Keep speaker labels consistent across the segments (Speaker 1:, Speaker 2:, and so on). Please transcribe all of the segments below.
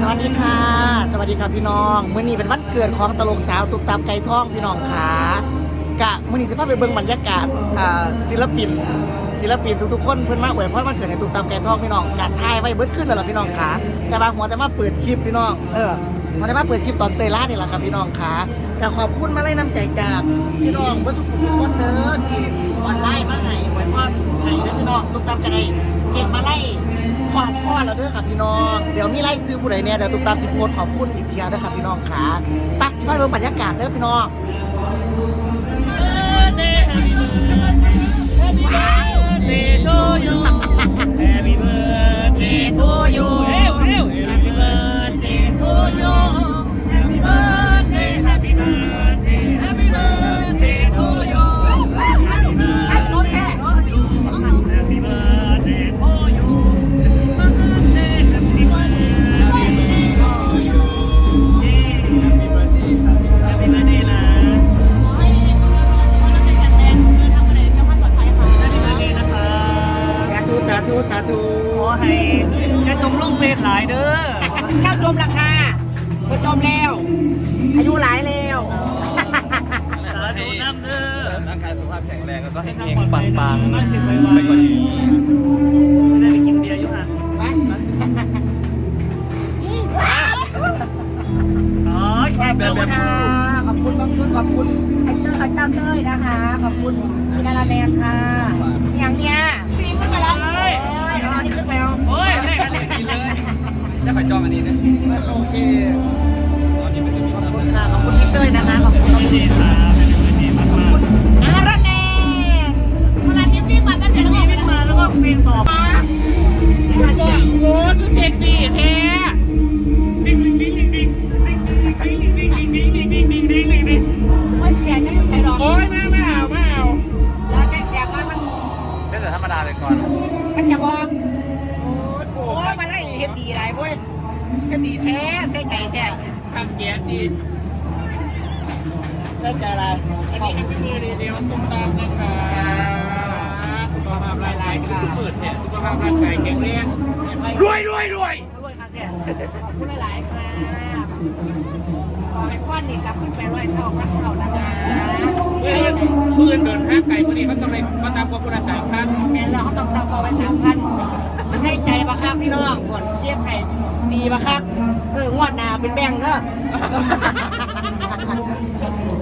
Speaker 1: สวัสดีค่ะ สวัสดีครับพี่น้องมื้อนี้เป็นวันเกิดของตลกสาวตุกตามไก่ทองพี่น้องขากะมื้อนี้สิพาไปเบิ่งบรรยากาศอ่าศิลปิน ศิลปินทุกๆคนเพิ่นมาอวยพรวันเกิดให้ตุกตามไก่ทองพี่น้องการถ่ายไว้เบิดขึ้นแล้วล่ะพี่น้องขาแต่ว่าหัวแต่มาเปิดคลิปพี่น้องเออหัวแต่มาเปิดคลิปตอนเตยล่านี่แหละครับพี่น้องขาก็ขอบคุณมาไล่น้ำใจจากพี่น้องเบ่สุขสุขคนเด้อที่ออนไลน์มาให้อวยพรให้เด้อพี่น้องตุกตามกันได้เก็บมาไล่ ขอบพ่อแล้วเด้อค่ะพี่น้อง เดี๋ยวมีไล่ซื้อผู้ใดเนี่ยเดี๋ยวตุ๊กตามจิโพสขอบคุณอีกเทียเด้อค่ะพี่น้องค่ะปักชิพายเบิ่งบรรยากาศเด้อพี่น้อง
Speaker 2: หลายเด้อ
Speaker 1: เจ้าจมราคาไปจมแล้ว อายุหลายแล้ว
Speaker 2: สาธุน้ำเด้อ
Speaker 3: ร่างกายสุขภาพแข็งแรงแล้วก็
Speaker 2: ให้
Speaker 3: ให้
Speaker 2: ทาง
Speaker 3: เฮง
Speaker 2: ปลอด
Speaker 3: ปั
Speaker 2: ภั
Speaker 3: ง
Speaker 2: ย
Speaker 3: ปัง
Speaker 2: มาสิบไว
Speaker 3: ไปกว่านี้
Speaker 2: ๆจะได้ไปกินเบียร์อยู่ห่างอ๋อแค่แบบแบบ
Speaker 1: ค่ะขอบคุณบางทุนขอบคุณไอ้เต้ยไอ้เต้าเต้ยนะคะ ขอบคุณพี่นาราแมนค่ะอย่างเนี้ยซีขึ้นมาแล้วโอ้ยเอาอันนี้ขึ้นไปเอา
Speaker 2: โอ้ยให้กันเลย
Speaker 3: กินเลยจะ ไปจองอันนี้นะ
Speaker 1: โอเค
Speaker 3: ตอนนี้เป็น
Speaker 1: ขอบคุณค่ะ ขอบคุณพี่เต้ยนะคะ ขอบคุณขอบคุณ
Speaker 2: นดีมา
Speaker 1: รแมน
Speaker 2: เวลาที่วิ่งมาตั้งแต่ชีวิตมาแล้วก็เพลงต่อมา
Speaker 1: โอ้โห
Speaker 2: ดูเซ็กซี่แท้ดิ้งดิ้งดิ้งดิ้งดิ้งดิ้งดิ้งดิ้งดิ้งดิ้งดิ้งดิ้งดิ้งดิ้ง
Speaker 1: โอ้ยเสียงจะอยู่ใส่ดอก
Speaker 2: โอ้ยไม่ไม่เอาไม่เอา
Speaker 1: เราใช้เสียงมันมัน
Speaker 3: เล่นแต่ธรรมดาเลยก่อน
Speaker 1: มันจะบอกโอ้ยมาไล่เฮ็ดดีไรเว้ย เฮ็ดีแท้ใส่ใจแท้
Speaker 2: ทำเกียรติดี
Speaker 1: ใส่ใจอะไร
Speaker 2: อันนี้ให้พี่มือดีเดียวตุ้มตามนะคะสุขภาพร่างกายทุกเปิดเนี่ยสุขภาพร่างกายแข็งแรงรวยรวยรวย
Speaker 1: รวยค่ะแท้ขอบคุณหลายๆค่ะขอให้พ่อนี่กลับขึ้นไปร้อยเท่าพันเท่านะคะ
Speaker 2: เมื่อเมื่อเดินห้างไก่พอดีเขาต้องไปเขาตามกว่าพุทธสามพัน
Speaker 1: แม่เราเขาต้องตามต่อไปสามพัน ใช่ใจปะครับพี่น้องกดเจี๊ยบไข่ดีปะครับเอองวดหนาเป็นแบงค์เนอะ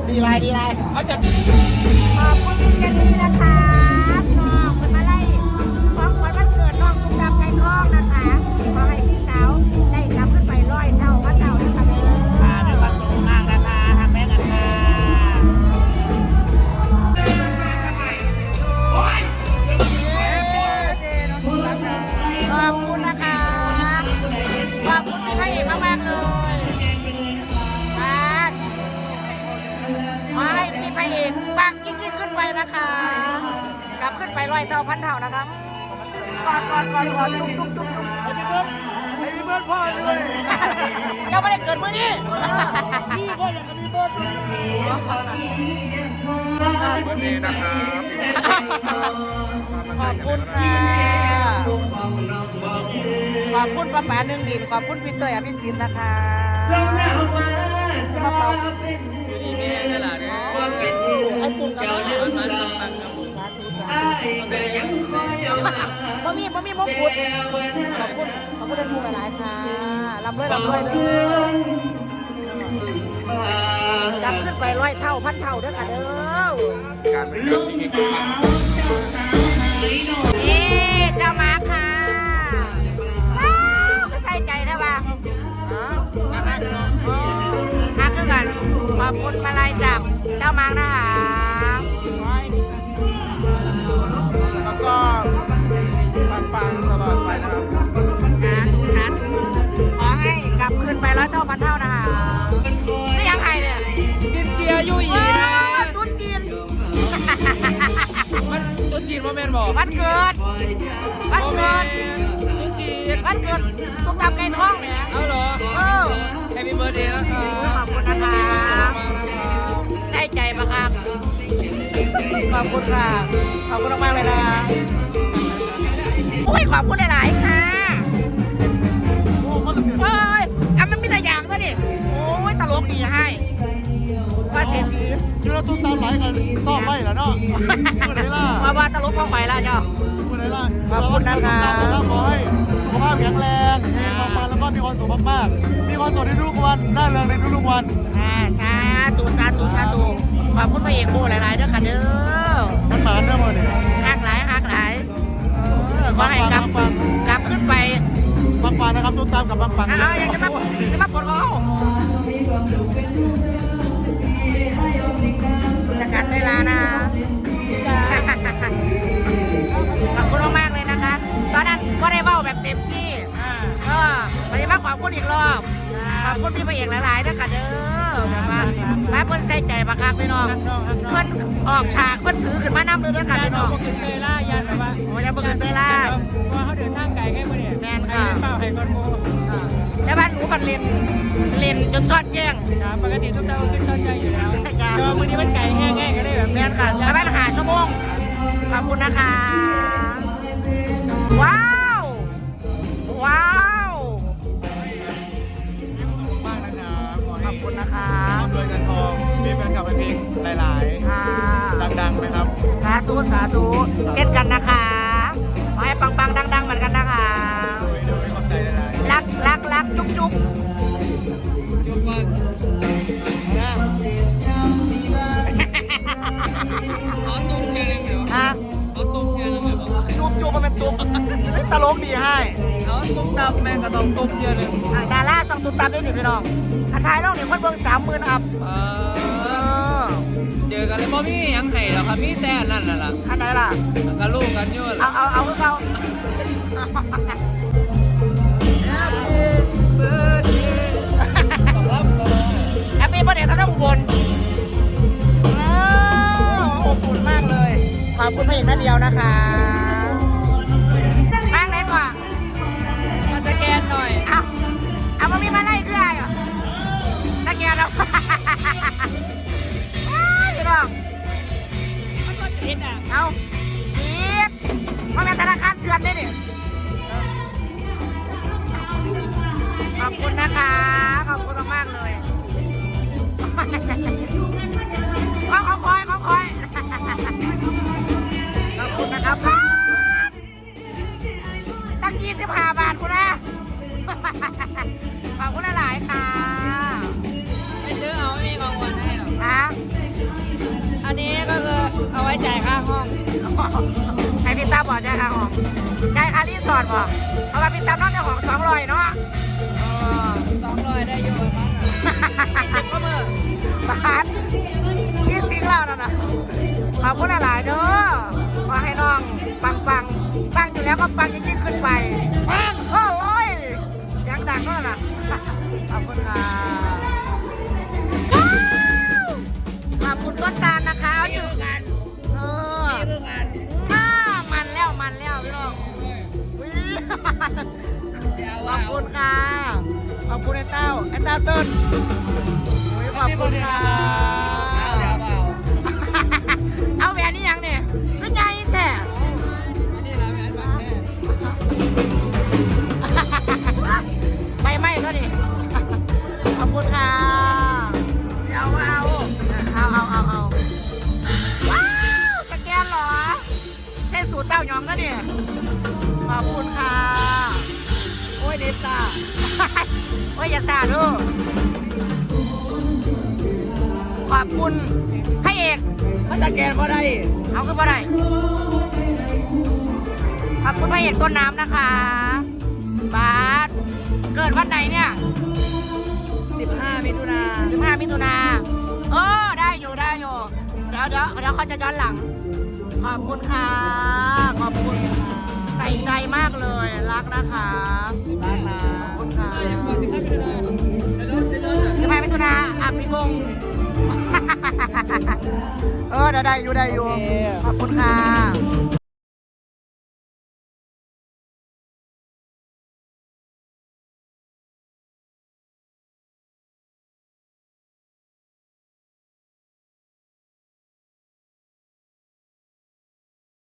Speaker 1: ดีไรดีไร
Speaker 2: เขาจะ
Speaker 4: ขอบคุณพี่เจนนี่นะคะน้องเป็นมาไล่ของขวัญวันเกิดน้องตุ้มดำไก่ทองนะคะ ร้อยเท่าพันเท่านะคะ
Speaker 1: ก
Speaker 4: อดกอดกอดกอดจุ๊บจุ๊บจุ๊บจุ๊บไอ้พี่เบิร์ดไอ้พี่เบิร์ดพ่อด้วยยังไม่ได้เกิดมือนี้
Speaker 1: พี่พ่ออยากจะมีเบิร์ด
Speaker 3: วันนี้นะครับ
Speaker 1: ขอบคุณค่ะขอบคุณป้าแป๋หนึ่งดินขอบคุณพี่เตยอภิสิทธิ์นะคะมาเป่า
Speaker 3: ดีนี่นี่แหละเนี่ย
Speaker 1: ไอ้ปุ่นกับ บ่มีบ่มีมงกุฎขอบคุณขอบคุณไอ้ปุ่นหลายๆค่ะลำด้วยลำด้วยเด้อกลับขึ้นไปร้อยเท่าพันเท่าเด้อค่ะเด้อ
Speaker 3: การเป็นการที่เฮงปัง
Speaker 4: เอ๊เจ้ามาค่ะว้าวก็ใส่ใจแท้ว่าฮักคือกันขอบคุณมาลายจับเจ้ามานะคะ
Speaker 2: จีน
Speaker 4: ว่า
Speaker 2: แม่นบอก
Speaker 4: วันเกิด วันเกิด
Speaker 2: วัน
Speaker 4: เกิดตุ๊กตาไก่ท้องเนี่ย
Speaker 2: เอาเหรอ
Speaker 4: เออ
Speaker 2: แฮปปี้เบิร์ดเดย์นะครับ
Speaker 4: ขอบคุณนะค
Speaker 2: รับ
Speaker 4: ใจใจมากครับ
Speaker 1: ขอบคุณค่ะ ขอบคุณมากเลยนะโอ้
Speaker 4: ยขอบคุณหลายๆค่ะ
Speaker 1: โอ้ยอะมันมีแต่อย่าง
Speaker 4: ซะดิโอ้ยตลกดีให้ นซ่อมไว้แล้วเนาะเมื่อไหร่ล่ะ
Speaker 1: ว่าว่าตลกต้องไปแล้วเจ้า
Speaker 4: เมื่อไหร่ล่ะ
Speaker 1: ขอบคุณนะคะ
Speaker 4: แล้วขอให้สุขภาพแข็งแรงเฮงปังๆแล้วก็มีความสุขมากๆ มีความสุขในทุกๆวันน่าเริงในทุกๆวัน
Speaker 1: อ่าสาธุสาธุสาธุขอบคุณพระเอกโบหลายๆเด้อค่ะเด้อ
Speaker 4: มันหมานเด้อมื้อนี้
Speaker 1: หักหลายหักหลายเออขอให้กลับ
Speaker 4: ปัง
Speaker 1: กลับขึ้นไป
Speaker 4: ปังปังนะครับตุ้มตามกับปังปัง
Speaker 1: อ้าวยังจะมาจะมาปลดเขา คุณพี่พระเอกหลายๆด้วยค่ะเด้อแบบว่ามาเพิ่นใส่ใจบักคักพี่น้องเพิ่นออกฉากเพิ่นถือขึ้นมาน้ำเลยด้วยค่ะพี่น้อง
Speaker 2: ขึ้นเตยล่ายันแบบว่า
Speaker 1: โอ้ยบ่ขึ้นเตยล่า
Speaker 2: เพราะเขาเดินทางไกลแค่เมื่อเนี่ย
Speaker 1: แม่นค่ะ
Speaker 2: เปล่าให้ก่อนโม
Speaker 1: แล้วบ้านหนูกันเล่นเล่นจนซอดแย่ง
Speaker 2: ครับปกติทุกเจ้าขึ้นต้นใจอยู่แล้ว
Speaker 1: จ้ะ
Speaker 2: แต่ว่ามื่อนี้มันไก่แห้งๆก็ได้แบบ
Speaker 1: แม่นค่ะแล้วบ้านหาชั่วโมงขอบคุณนะคะว้า
Speaker 4: รั
Speaker 1: กรักจุ๊บจุ๊บ
Speaker 2: จุ๊บว่าเขาตุ้มแค่นั้นเหรอ
Speaker 1: ฮะ
Speaker 2: เขาตุ้มแค่นั้นเหรอ
Speaker 4: จุ๊บจุ๊บมันเป็นจุ๊บเฮ้ยตลกดีให้
Speaker 2: เขาตุ้มตับแม่ก็ต้องตุ้มเยอะเลย
Speaker 1: อะดาราต้องตุดตามได้หนึ่งพี่น้องอันท้ายน้องเนี่ยคนเบิ่งสามหมื่นอัพเจ
Speaker 2: อกันเลยบ่มียังให้หรอกครับมีแต่นั่นน่ะล่ะ
Speaker 1: อันไหนล่ะ
Speaker 2: ก็ลูกกันอยู่
Speaker 1: เอาเอาเอาเอา แฮปปี้เบอร์เดย์ท่านอุบลอ้าวอบอุ่นมากเลย ขอบคุณพระเอกนัดเดียวนะคะมากเลยกว่า
Speaker 2: มาสแกนหน่อย
Speaker 1: เอาเอามามีมาไล่ด้วยเหรอสแกนแล้ว อ้าวพี่น้อง
Speaker 2: มันก็เห็นอะ
Speaker 1: เอาพีดมาเป็นธนาคาร อก
Speaker 2: ใช่
Speaker 1: ค่ะของได้ค่ารีสอร์ทบอกเพราะว่าพี่ตั้มนอกจากของสองร้อยเนาะ
Speaker 2: สองร้อยได้อยู่ประมาณนั้นสิบก็มือบา
Speaker 1: ทยี่สิบแล้วนะนะขอบคุณหลายๆเด้อขอให้น้องปังปังปังอยู่แล้วก็ปังยิ่งๆขึ้นไป เต้าต้นอุ๊ยขอบคุณค่ะเอาแหวนนี่ยังเนี่ยก็ใหญ่แท้
Speaker 2: นี่แหละแม่บ้านแม่
Speaker 1: ไม่ไม่ก็ดิขอบคุณค่ะเอาเอาเอาเอาเอาเอาว้าวสแกนเหรอใช่สูตรเต้ายองก็ดิขอบคุณค่ะ
Speaker 2: โอ้ยเดต้า
Speaker 1: โอ้ยอย่าสาดูขอบคุณพระเอก
Speaker 2: มันจะแกนก็ได้
Speaker 1: เอาขึ้นมาได้ขอบคุณพระเอกต้นน้ำนะคะ บาสเกิดวันไหนเนี่ย
Speaker 2: 15 มิถุนา
Speaker 1: 15 มิถุนาเออได้อยู่ได้อยู่ เดี๋ยวเดี๋ยวเดี๋ยวเขาจะย้อนหลัง ขอบคุณค่ะ ขอบคุณ ใส่ใจมากเลย รักนะคะ
Speaker 2: บ้านน
Speaker 1: สิบ
Speaker 2: ห้า
Speaker 1: มิถุนาอะปิดวง เออได้ได้อยู่ได้อยู่ ขอบคุณค่ะ